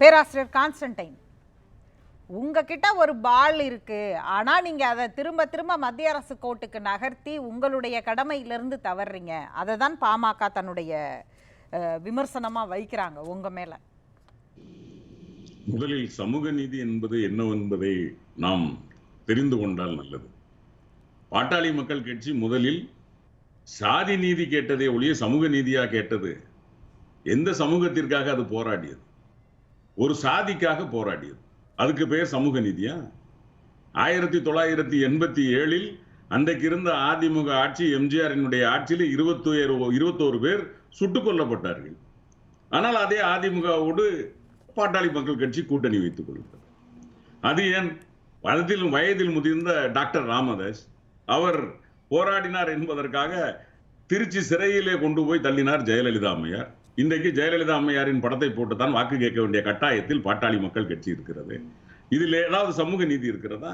பேராசிரியர் கான்ஸ்டன்டைன் உங்ககிட்ட ஒரு பால் இருக்கு ஆனா நீங்க அதை திரும்ப திரும்ப மத்திய அரசு கோர்ட்டுக்கு நகர்த்தி உங்களுடைய கடமையிலிருந்து தவறுறீங்க அதை தான் பாமக தன்னுடைய அஹ், விமர்சனமா வைக்கிறாங்க உங்க மேல. முதலில் சமூக நீதி என்பது என்னவென்பதை நாம் தெரிந்து கொண்டால் நல்லது. பாட்டாளி மக்கள் கட்சி முதலில் சாதி நீதி கேட்டதே ஒழிய சமூக நீதியா கேட்டது? எந்த சமூகத்திற்காக அது போராடியது? ஒரு சாதிக்காக போராடியது. அதுக்கு பேர் சமூக நீதியா? ஆயிரத்தி தொள்ளாயிரத்தி எண்பத்தி ஏழில் அன்றைக்கு இருந்த அதிமுக ஆட்சி எம்ஜிஆரினுடைய ஆட்சியில் இருபத்தோரு இருபத்தோரு பேர் சுட்டுக் கொல்லப்பட்டார்கள். ஆனால் அதே அதிமுகவோடு பாட்டாளி மக்கள் கட்சி கூட்டணி வைத்துக் கொள்கிறது. அது ஏன்? வயதில் வயதில் முதிர்ந்த டாக்டர் ராமதாஸ் அவர் போராடினார் என்பதற்காக திருச்சி சிறையிலே கொண்டு போய் தள்ளினார் ஜெயலலிதா அம்மையார். இன்றைக்கு ஜெயலலிதா அம்மையாரின் படத்தை போட்டுத்தான் வாக்கு கேட்க வேண்டிய கட்டாயத்தில் பாட்டாளி மக்கள் கட்சி இருக்கிறது. இதில் ஏதாவது சமூக நீதி இருக்கிறதா?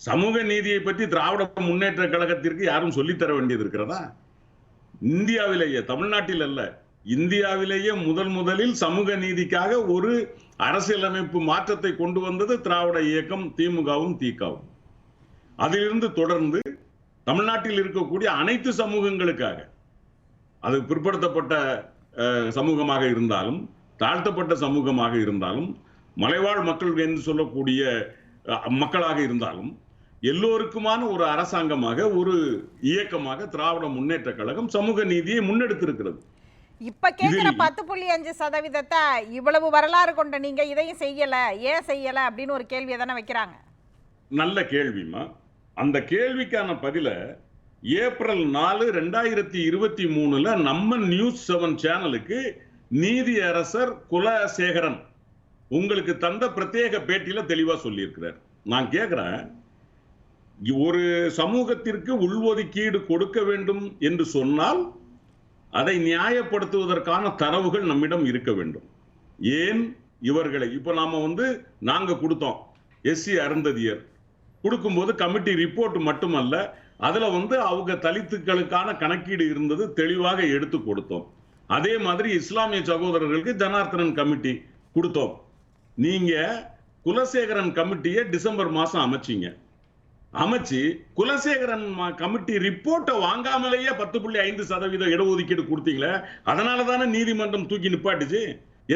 சமூக நீதியை பற்றி திராவிட முன்னேற்ற கழகத்திற்கு யாரும் சொல்லித்தர வேண்டியது இருக்கிறதா? இந்தியாவிலேயே தமிழ்நாட்டில் அல்ல இந்தியாவிலேயே முதல் முதலில் சமூக நீதிக்காக ஒரு அரசியலமைப்பு மாற்றத்தை கொண்டு வந்தது திராவிட இயக்கம் திமுகவும் திகவும். அதிலிருந்து தொடர்ந்து தமிழ்நாட்டில் இருக்கக்கூடிய அனைத்து சமூகங்களுக்காக அது பிற்படுத்தப்பட்ட சமூகமாக இருந்தாலும் தாழ்த்தப்பட்ட சமூகமாக இருந்தாலும் மலைவாழ் மக்கள் என்று சொல்லக்கூடிய மக்களாக இருந்தாலும் எல்லோருக்குமான ஒரு அரசாங்கமாக ஒரு இயக்கமாக திராவிட முன்னேற்ற கழகம் சமூக நீதியை முன்னெடுத்திருக்கிறது. இப்ப இதில் பத்து புள்ளி அஞ்சு சதவீதத்தை இவ்வளவு வரலாறு கொண்ட நீங்க இதையும் செய்யல ஏன் செய்யல அப்படின்னு ஒரு கேள்வியை தானே வைக்கிறாங்க. நல்ல கேள்விமா அந்த கேள்விக்கான பதில ஏப்ரல் நாலு ரெண்டாயிரத்தி இருபத்தி மூணுல நம்ம நியூஸ் செவன் சேனலுக்கு நீதி அரசர் குலசேகரன் உங்களுக்கு தந்த பிரத்யேக பேட்டியில தெளிவா சொல்லியிருக்கிறார். நான் கேக்குறேன். ஒரு சமூகத்திற்கு உள்ஒதுக்கீடு கொடுக்க வேண்டும் என்று சொன்னால் அதை நியாயப்படுத்துவதற்கான தரவுகள் நம்மிடம் இருக்க வேண்டும். ஏன்? இவர்களை இப்ப நாம வந்து நாங்க கொடுத்தோம். எஸ்சி அருந்ததியர். கொடுக்கும்போது கமிட்டி ரிப்போர்ட் மட்டுமல்ல அதுல வந்து அவங்க தலித்துக்களுக்கான கணக்கீடு இருந்தது தெளிவாக எடுத்து கொடுத்தோம். அதே மாதிரி இஸ்லாமிய சகோதரர்களுக்கு ஜனார்த்தனன் கமிட்டி கொடுத்தோம். நீங்க குலசேகரன் கமிட்டியை டிசம்பர் மாசம் அமைச்சீங்க. அமைச்சு குலசேகரன் கமிட்டி ரிப்போர்ட்டை வாங்காமலேயே பத்து புள்ளி ஐந்து சதவீதம் இடஒதுக்கீடு கொடுத்தீங்களே அதனால தானே நீதிமன்றம் தூக்கி நிப்பாட்டுச்சு?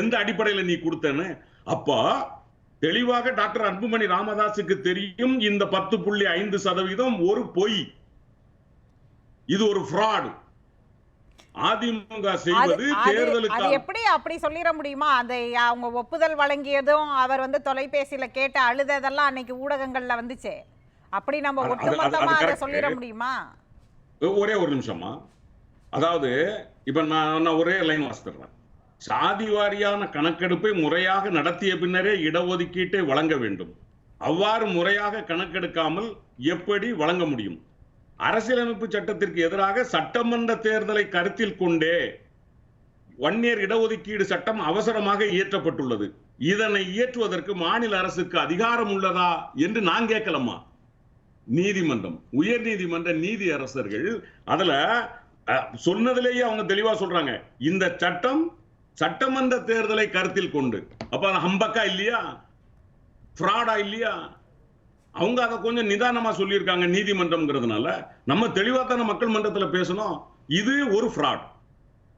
எந்த அடிப்படையில் நீ கொடுத்தேன்னு? அப்போ தெளிவாக டாக்டர் அன்புமணி ராமதாஸுக்கு தெரியும் இந்த பத்து புள்ளி ஐந்து சதவீதம் ஒரு பொய். இது ஒரு ஃப்ராட் அதிமுக அது செய்வது தேர்தலுக்கு எப்படி அப்படி சொல்லிட முடியுமா? அந்த அவங்க ஒப்புதல் வழங்கியதும் அவர் வந்து தொலைபேசியில கேட்டு அழுததெல்லாம் அன்னைக்கு ஊடகங்கள்ல வந்துச்சே. அப்படி நம்ம ஒட்டுமொத்தமா அது. சொல்லிட முடியுமா? ஒரே ஒரு நிமிஷமா அதாவது இப்ப நான் நான் ஒரே லைன் வாசித்துறேன் சாதி வாரியான கணக்கெடுப்பை முறையாக நடத்திய பின்னரே இடஒதுக்கீட்டை வழங்க வேண்டும். அவ்வாறு முறையாக கணக்கெடுக்காமல் எப்படி வழங்க முடியும்? அரசியலமைப்பு சட்டத்திற்கு எதிராக சட்டமன்ற தேர்தலை கருத்தில் கொண்டே ஒன் இயர் இடஒதுக்கீடு சட்டம் அவசரமாக இயற்றப்பட்டுள்ளது. இதனை இயற்றுவதற்கு மாநில அரசுக்கு அதிகாரம் உள்ளதா என்று நான் கேட்கலாமா நீதிமன்றம் உயர் நீதிமன்ற நீதி அரசர்கள் அதுல அஹ், சொன்னதிலேயே அவங்க தெளிவா சொல்றாங்க. இந்த சட்டம் சட்டமன்ற தேர்தலை கருத்தில் கொண்டு. அப்ப ஹம்பக்கா இல்லையா? ஃப்ராடா இல்லையா? அவங்க அதை கொஞ்சம் நிதானமா சொல்லியிருக்காங்க நீதிமன்றம்ங்கிறதுனால. நம்ம தெளிவாக்கான மக்கள் மன்றத்துல பேசணும். இது ஒரு ஃப்ராட்.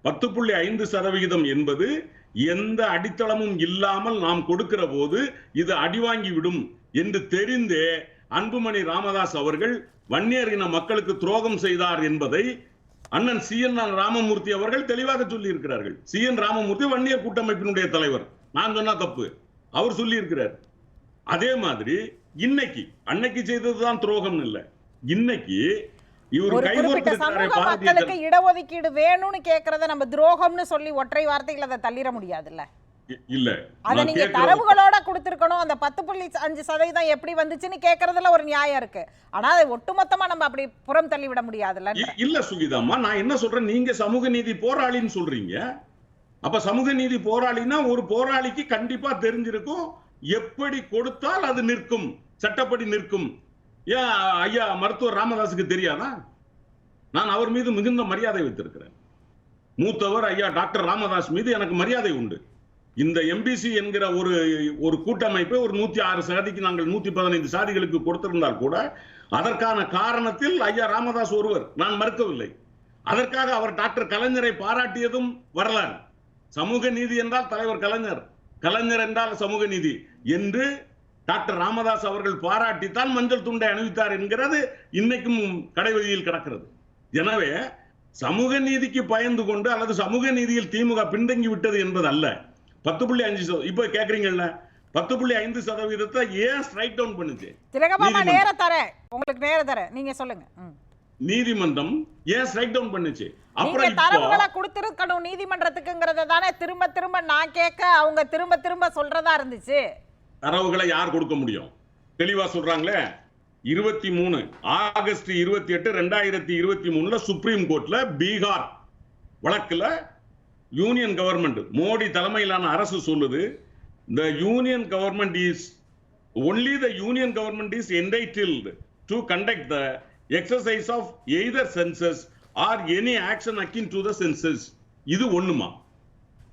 பத்து புள்ளி ஐந்து சதவிகிதம் என்பது எந்த அடித்தளமும் இல்லாமல் நாம் கொடுக்கிற போது இது அடிவாங்கி விடும் என்று தெரிந்தே அன்புமணி ராமதாஸ் அவர்கள் வன்னியர் இன மக்களுக்கு துரோகம் செய்தார் என்பதை அண்ணன் சி. என். ராமமூர்த்தி அவர்கள் தெளிவாக சொல்லி இருக்கிறார்கள் சி. என். ராமமூர்த்தி வன்னியர் கூட்டமைப்பினுடைய தலைவர். நான் சொன்னா தப்பு. அவர் சொல்லி இருக்கிறார் அதே மாதிரி இன்னைக்கு அன்னைக்கு செய்ததுதான் துரோகம் இல்ல. இன்னைக்கு இவர் மக்களுக்கு இடஒதுக்கீடு வேணும்னு கேக்குறத நம்ம துரோகம்னு சொல்லி ஒற்றை வார்த்தைகள் அதை தள்ளிட முடியாதுல்ல? இல்ல. அதை நீங்க தரவுகளோட கொடுத்திருக்கணும். அந்த பத்து புள்ளி அஞ்சு சதவீதம் எப்படி வந்துச்சுன்னு கேக்குறதுல ஒரு நியாயம் இருக்கு. ஆனா அதை ஒட்டுமொத்தமா நம்ம அப்படி புறம் தள்ளி விட முடியாதுல்ல இல்ல சுகிதாம்மா நான் என்ன சொல்றேன்? நீங்க சமூக நீதி போராளின்னு சொல்றீங்க. அப்ப சமூக நீதி போராளினா ஒரு போராளிக்கு கண்டிப்பா தெரிஞ்சிருக்கும். எப்படி கொடுத்தால் அது நிற்கும். சட்டப்படி நிற்கும். ஏன் ஐயா மருத்துவர் ராமதாஸுக்கு தெரியாதா? நான் அவர் மீது மிகுந்த மரியாதை வைத்திருக்கிறேன். மூத்தவர் ஐயா டாக்டர் ராமதாஸ் மீது எனக்கு மரியாதை உண்டு. இந்த எம்பிசி என்கிற ஒரு ஒரு கூட்டமைப்பை ஒரு நூத்தி ஆறு சாதிக்கு நாங்கள் நூத்தி பதினைந்து சாதிகளுக்கு கொடுத்திருந்தால் கூட அதற்கான காரணத்தில் ஐயா ராமதாஸ் ஒருவர் நான் மறுக்கவில்லை. அதற்காக அவர் டாக்டர் கலைஞரை பாராட்டியதும் வரலாறு. சமூக நீதி என்றால் தலைவர் கலைஞர். கலைஞர் என்றால் சமூக நீதி என்று டாக்டர் ராமதாஸ் அவர்கள் பாராட்டித்தான் மஞ்சள் துண்டை அணிவித்தார் என்கிறது இன்னைக்கும் கடைவெளியில் கிடக்கிறது. எனவே சமூக நீதிக்கு பயந்து கொண்டு அல்லது சமூக நீதியில் திமுக பின்தங்கி விட்டது என்பது அல்ல பத்து புள்ளி அஞ்சு சதவீதம் இப்ப கேக்குறீங்கல்ல பத்து புள்ளி ஐந்து சதவீதத்தை ஏன் ஸ்ட்ரைக் டவுன் பண்ணுச்சு திலகமாமா. நேரம் தரேன். உங்களுக்கு நேரம் தரேன். நீங்க சொல்லுங்க. நீதிமன்றம் ஏன் ஸ்ட்ரைக் டவுன் பண்ணுச்சு? அப்புறம் தரவுகளை கொடுத்திருக்கணும் நீதிமன்றத்துக்குங்கிறத தானே திரும்ப திரும்ப நான் கேட்க அவங்க திரும்ப திரும்ப சொல்றதா இருந்துச்சு? தரவுகளை யார் கொடுக்க முடியும்? தெளிவா சொல்றாங்களே. இருபத்தி மூணு ஆகஸ்ட் இருபத்தி எட்டு ரெண்டாயிரத்தி இருபத்தி மூணுல சுப்ரீம் கோர்ட்ல பீகார் வழக்குல யூனியன் கவர்மெண்ட் மோடி தலைமையிலான அரசு சொல்லுது the union government is only the union government is entitled to conduct the exercise of either census or any action akin to the census இது ஒண்ணுமா?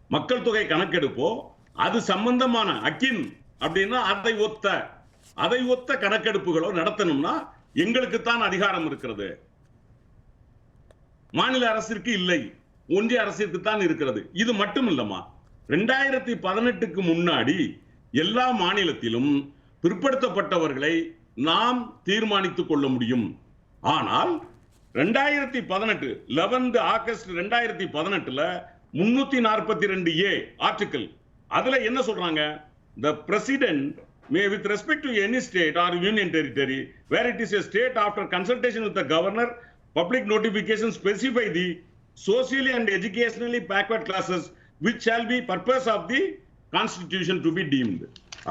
மக்கள் தொகை கணக்கெடுப்போ? அது சம்பந்தமான அக்கின் அப்படின்னா அதை ஒத்த அதை ஒத்த கணக்கெடுப்புகளோ நடத்தணும்னா எங்களுக்கு தான் அதிகாரம் இருக்கிறது. மாநில அரசிற்கு இல்லை. ஒன்றிய அரசிற்கு தான் இருக்கிறது. இது மட்டும் இல்லம்மா ரெண்டாயிரத்தி பதினெட்டுக்கு முன்னாடி எல்லா மாநிலத்திலும் பிற்படுத்தப்பட்டவர்களை நாம் தீர்மானித்துக் கொள்ள முடியும். ஆனால் ரெண்டாயிரத்தி பதினெட்டு லெவன்த் ஆகஸ்ட் ரெண்டாயிரத்தி பதினெட்டுல முன்னூத்தி நாற்பத்தி ரெண்டு ஏ ஆர்டிக்கல் அதுல என்ன சொல்றாங்க? The president may with respect to any state or union territory where it is a state after consultation with the governor public notification specify the socially and educationally backward classes which shall be purpose of the constitution to be deemed.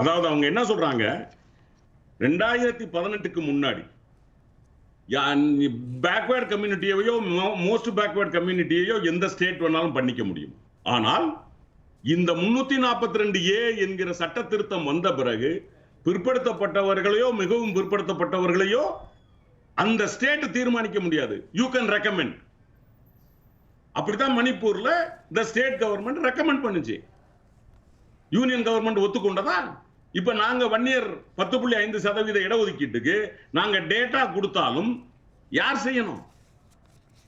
அதாவது அவங்க என்ன சொல்றாங்க? ரெண்டாயிரத்தி பதினெட்டுக்கு முன்னாடி backward கம்யூனிட்டியையோ most backward கம்யூனிட்டியையோ எந்த ஸ்டேட் வேணாலும் பண்ணிக்க முடியும். ஆனால் இந்த முன்னூத்தி நாற்பத்தி ரெண்டு ஏ என்கிற சட்ட திருத்தம் வந்த பிறகு பிற்படுத்தப்பட்டவர்களையோ மிகவும் பிற்படுத்தப்பட்டவர்களையோ அந்த ஸ்டேட் தீர்மானிக்க முடியாது. யூ கேன் ரெக்கமெண்ட் அப்படித்தான் மணிப்பூர்ல இந்த ஸ்டேட் கவர்மெண்ட் ரெக்கமெண்ட் பண்ணுச்சு. யூனியன் கவர்மெண்ட் ஒத்துக்கொண்டதா? இப்ப நாங்க ஒன் இயர் பத்து புள்ளி ஐந்து சதவீத இடஒதுக்கீட்டுக்கு நாங்க டேட்டா கொடுத்தாலும் யார் செய்யணும்?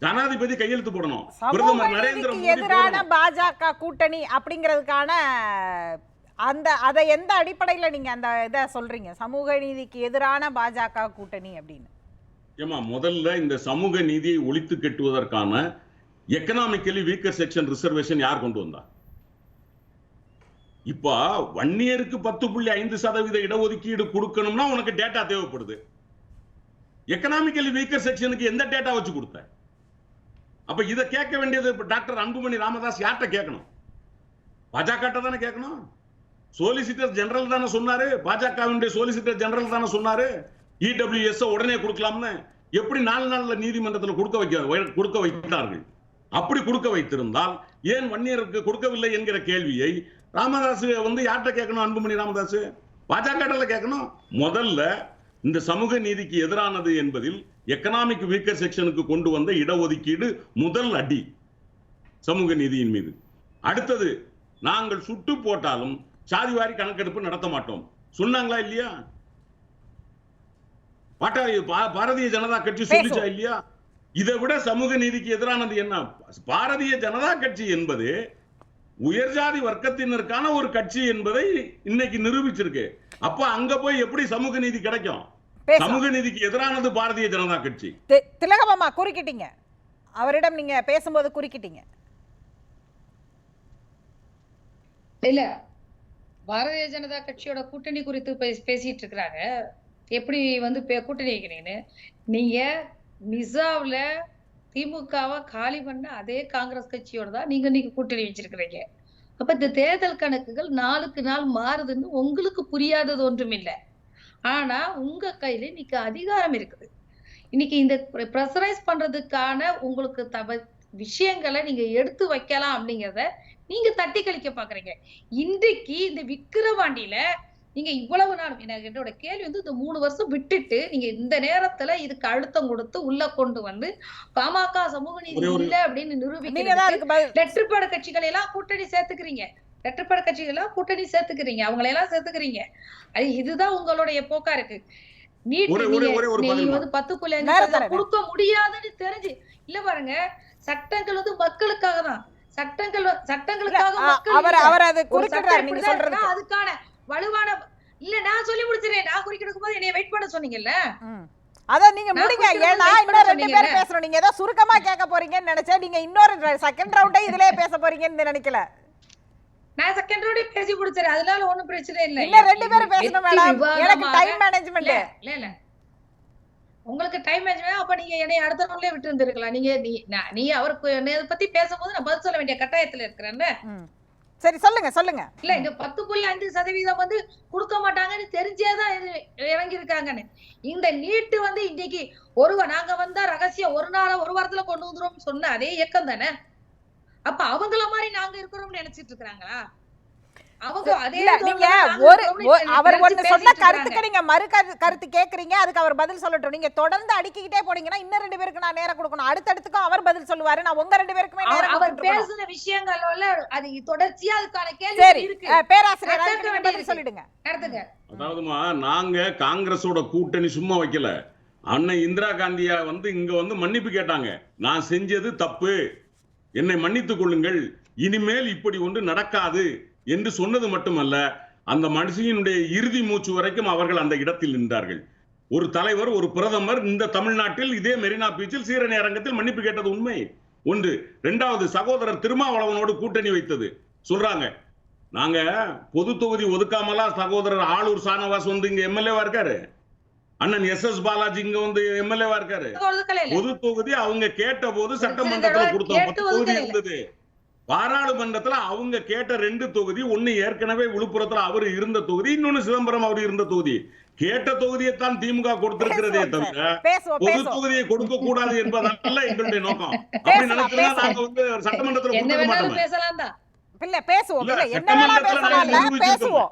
ஜனாதிபதி கையெழுத்து போடணும். பிரதமர் நரேந்திர மோடி எதிரான. பாஜக கூட்டணி அப்படிங்கிறதுக்கான அந்த அதை எந்த அடிப்படையில நீங்க அந்த இதை சொல்றீங்க? சமூக நீதிக்கு எதிரான பாஜக கூட்டணி அப்படின்னு. ஏமா முதல்ல இந்த சமூக நீதியை ஒழித்து கட்டுவதற்கான எக்கனாமிக்கலி வீக்கர் செக்ஷன் ரிசர்வேஷன் யார் கொண்டு வந்தா? இப்ப ஒன் இயருக்கு பத்து புள்ளி ஐந்து சதவீத இடஒதுக்கீடு கொடுக்கணும்னா உனக்கு டேட்டா தேவைப்படுது. எக்கனாமிக்கலி வீக்கர் செக்ஷனுக்கு எந்த டேட்டா வச்சு கொடுத்த? அப்ப இதை கேட்க வேண்டியது டாக்டர் அன்புமணி ராமதாஸ் யார்கிட்ட கேட்கணும்? பாஜக தானே கேட்கணும்? சோலிசிட்டர் ஜெனரல் தானே சொன்னாரு. பாஜகவினுடைய சோலிசிட்டர் ஜெனரல் தானே சொன்னாரு. இடபிள்யூஎஸ் உடனே கொடுக்கலாம்னு. எப்படி நாலு நாள்ல நீதிமன்றத்தில் கொடுக்க வைக்க கொடுக்க வைக்கிறார்கள்? அப்படி கொடுக்க வைத்திருந்தால் ஏன் வன்னியருக்கு கொடுக்கவில்லை என்கிற கேள்வியை ராமதாஸ் வந்து யார்கிட்ட கேட்கணும் அன்புமணி ராமதாஸ் பாஜக கேட்கணும். முதல்ல இந்த சமூக நீதிக்கு எதிரானது என்பதில் எக்கனாமிக் வீக்கர் செக்ஷனுக்கு கொண்டு வந்த இடஒதுக்கீடு முதல் அடி சமூக நீதியின் மீது. அடுத்தது நாங்கள் சுட்டு போட்டாலும் சாதிவாரி கணக்கெடுப்பு நடத்த மாட்டோம். சொன்னாங்களா இல்லையா? பாட்டாளி பாரதிய ஜனதா கட்சி சொல்லிச்சா இல்லையா? இதை விட சமூக நீதிக்கு எதிரானது என்ன? பாரதிய ஜனதா கட்சி என்பது உயர்ஜாதி வர்க்கத்தினருக்கான ஒரு கட்சி என்பதை இன்னைக்கு நிரூபிச்சிருக்கு. அப்ப அங்க போய் எப்படி சமூக நீதி கிடைக்கும்? சமூக நீதிக்கு எதிரானது பாரதிய ஜனதா கட்சி. திலகமாமா குறுக்கிட்டீங்க. அவரிடம் நீங்க பேசும்போது குறுக்கிட்டீங்க. இல்ல. பாரதிய ஜனதா கட்சியோட கூட்டணி குறித்து பேசி- பேசிட்டு இருக்கிறாங்க. எப்படி வந்து பே- கூட்டணி வைக்கிறீங்கன்னு நீங்க நிசாவில் திமுகவை காலி பண்ண அதே காங்கிரஸ் கட்சியோட தான் நீங்க நீங்க கூட்டணி வச்சிருக்கிறீங்க. அப்ப இந்த தேர்தல் கணக்குகள் நாளுக்கு நாள் மாறுதுன்னு உங்களுக்கு புரியாதது ஒன்றும் இல்லை ஆனா உங்க கையில இன்னைக்கு அதிகாரம் இருக்குது. இன்னைக்கு இந்த ப்ரெஷரைஸ் பண்றதுக்கான உங்களுக்கு தவ விஷயங்களை நீங்க எடுத்து வைக்கலாம் அப்படிங்கிறத நீங்க தட்டி கழிக்க பாக்குறீங்க. இன்றைக்கு இந்த விக்கிரவாண்டியில நீங்க இவ்வளவு நாள் எனக்கு என்னோட கேள்வி வந்து இந்த மூணு வருஷம் விட்டுட்டு நீங்க இந்த நேரத்துல இதுக்கு அழுத்தம் கொடுத்து உள்ள கொண்டு வந்து பாமக சமூக நீதி இல்ல அப்படின்னு பதில் வெற்றுப்பாடு கட்சிகளை எல்லாம் கூட்டணி சேர்த்துக்கிறீங்க. ரெட்டப்பட கட்சிகள்லாம் கூட்டணி சேர்த்துக்கிறீங்க. அவங்களை எல்லாம் சேர்த்துக்கிறீங்க. அது இதுதான் உங்களுடைய போக்கா இருக்கு. நீட் பத்து புள்ளி அஞ்சு நேரம் சதவீதம் தரேன். கொடுக்க முடியாதுன்னு தெரிஞ்சு இல்ல பாருங்க சட்டங்கள் வந்து மக்களுக்காக தான். சட்டங்கள் சட்டங்களுக்காக அவர். அவர் அது நீங்க சொல்றது அதுக்கான வலுவான இல்ல நான் சொல்லி முடிச்சிடறேன். நான் குறுக்கிடுக்கும் போது என்னைய வெயிட் பண்ண சொன்னீங்கல்ல. அதான் நீங்க முடிங்க. ஏன்னா இன்னும் ரெண்டு பேர். பேசணும். நீங்க ஏதோ சுருக்கமா கேட்க போறீங்கன்னு நினைச்சேன். நீங்க இன்னொரு செகண்ட் ரவுண்டே இதுலயே பேச போறீங்கன்னு நினைக்கல. நான் செகண்ட் ரவுண்டே பேசி முடிச்சிடறேன். அதனால ஒண்ணும் பிரச்சனை இல்ல. இன்னும் ரெண்டு பேரும் பேசணும் மேடம். எனக்கு டைம் மேனேஜ்மெண்ட் இல்ல இல்ல இல்ல. உங்களுக்கு டைம் மேனேஜ்மெண்ட் அப்ப நீங்க என்னை அடுத்த ரவுண்ட்லயே விட்டு இருந்திருக்கலாம். நீங்க நீ நீ அவருக்கு என்னை பத்தி பேசும்போது நான் பதில் சொல்ல வேண்டிய கட்டாயத்துல இருக்கிறேன்ல. சரி சொல்லுங்க சொல்லுங்க. இல்ல இந்த பத்து புள்ளி அஞ்சு சதவீதம் வந்து கொடுக்க மாட்டாங்கன்னு தெரிஞ்சேதான் இறங்கி இருக்காங்கன்னு இந்த நீட்டு வந்து இன்னைக்கு ஒரு நாங்க வந்தா ரகசியம் ஒரு நாள ஒரு வாரத்துல கொண்டு வந்துரும் சொன்ன அதே இயக்கம் தானே அப்ப அவங்கள மாதிரி நாங்க இருக்கிறோம்னு நினைச்சிட்டு இருக்கிறாங்களா அவங்க அதே இல்ல தோணுல நீங்க ஒரு அவர் நினைச்சு ஒண்ணு சொன்ன பேசிட்டு இருக்காங்க. கருத்துக்கு நீங்க மறு கரு- கருத்து கேக்குறீங்க அதுக்கு அவர் பதில் சொல்லட்டும். நீங்க தொடர்ந்து அடிக்கிட்டே போனீங்கன்னா இன்னும் ரெண்டு பேருக்கு நான் நேரம் கொடுக்கணும். அடுத்தடுத்துக்கும் அவர் பதில் சொல்லுவாரு. நான் உங்க ரெண்டு பேருக்குமே அவர் நேரம் அவர் கொடுத்துட்டு இருக்கணும். பேசுன விஷயங்கள்ல அது தொடர்ச்சியா அதுக்கான சரி கேள்வி இருக்கு. அஹ், பேராசிரியர் நான் அதுக்கு கேட்க நீங்க பதில் வேண்டியிருக்கு. சொல்லிடுங்க. நடத்துங்க. அதாவதுமா நாங்க காங்கிரஸோட கூட்டணி சும்மா வைக்கல. அண்ணன் இந்திரா காந்தியா வந்து இங்க வந்து மன்னிப்பு கேட்டாங்க. நான் செஞ்சது தப்பு. என்னை மன்னித்துக் கொள்ளுங்கள். இனிமேல் இப்படி ஒன்று நடக்காது. என்று சொன்னது மட்டுமல்ல அந்த மனுஷியினுடைய இறுதி மூச்சு வரைக்கும் அவர்கள் அந்த இடத்தில் நின்றார்கள். ஒரு தலைவர் ஒரு பிரதமர் இந்த தமிழ்நாட்டில் இதே மெரினா பீச்சில் சீரணி அரங்கத்தில் மன்னிப்பு கேட்டது உண்மை. ஒன்று. இரண்டாவது சகோதரர் திருமாவளவனோடு கூட்டணி வைத்தது. சொல்றாங்க நாங்க பொது தொகுதி ஒதுக்காமலா சகோதரர் ஆளூர் சானவாஸ் வந்து இங்க எம்எல்ஏவா இருக்காரு? அண்ணன் எஸ் எஸ் பாலாஜி இங்க வந்து எம்எல்ஏவா இருக்காரு? பொது தொகுதி அவங்க கேட்ட போது சட்டமன்றத்துல கொடுத்தோம் பத்து தொகுதி. இருந்தது. பாராளுமன்றத்துல அவங்க கேட்ட ரெண்டு தொகுதி ஒண்ணு ஏற்கனவே விழுப்புரத்துல அவர் இருந்த தொகுதி இன்னொன்னு சிதம்பரம் அவர் இருந்த தொகுதி. கேட்ட தொகுதியைத்தான் திமுக கொடுத்திருக்கிறதே தவிர பொது தொகுதியை கொடுக்க கூடாது என்பதல்ல எங்களுடைய நோக்கம். அப்படி நினைச்சா. நாங்க வந்து சட்டமன்றத்துல கொடுக்க மாட்டோமே. தான் இல்ல. பேசுவோம்.